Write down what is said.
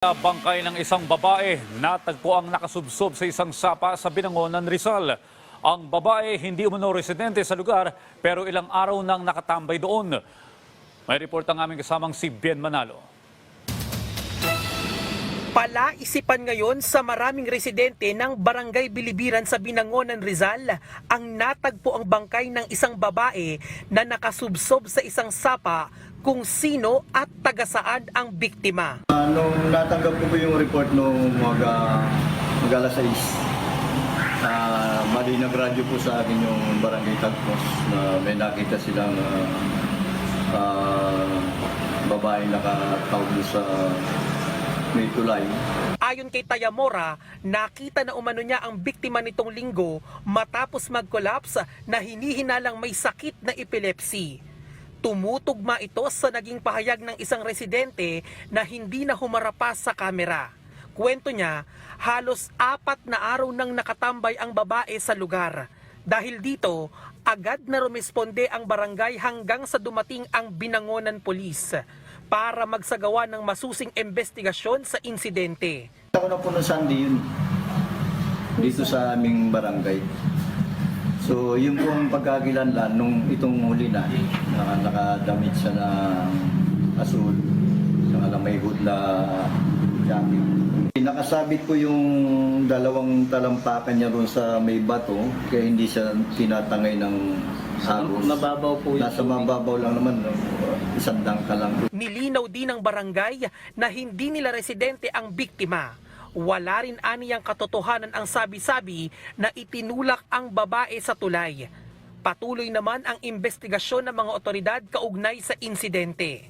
Bangkay ng isang babae, natagpo ang nakasubsob sa isang sapa sa Binangonan, Rizal. Ang babae hindi umano residente sa lugar pero ilang araw nang nakatambay doon. May report ang aming kasamang si Bien Manalo. Palaisipan ngayon sa maraming residente ng Barangay Bilibiran sa Binangonan, Rizal ang natagpo ang bangkay ng isang babae na nakasubsob sa isang sapa kung sino at taga saan ang biktima. Ah, nung natanggap ko po yung report nung mga mag alas 6, uh, mali nagradyo po sa akin yung barangay Tagpos na may nakita silang ah, ah, babae nakatawag sa may tulay. Ayon kay Tayamora, nakita na umano niya ang biktima nitong linggo matapos mag-collapse na hinihinalang may sakit na epilepsy. Tumutugma ito sa naging pahayag ng isang residente na hindi na humarapas sa kamera. Kwento niya, halos apat na araw nang nakatambay ang babae sa lugar. Dahil dito, agad na rumisponde ang barangay hanggang sa dumating ang binangonan polis para magsagawa ng masusing investigasyon sa insidente. Ako na po ng Sunday yun, dito sa aming barangay. So, yun po ang pagkakilanlan nung itong huli na, na nakadamit siya na asul, saka na may hood na jacket. Nakasabit po yung dalawang talampakan niya ron sa may bato, kaya hindi siya tinatangay ng agos. Mababaw po yung Nasa mababaw lang naman, no? isang dangka lang. Nilinaw din ng barangay na hindi nila residente ang biktima. Wala rin aniyang katotohanan ang sabi-sabi na itinulak ang babae sa tulay. Patuloy naman ang investigasyon ng mga otoridad kaugnay sa insidente.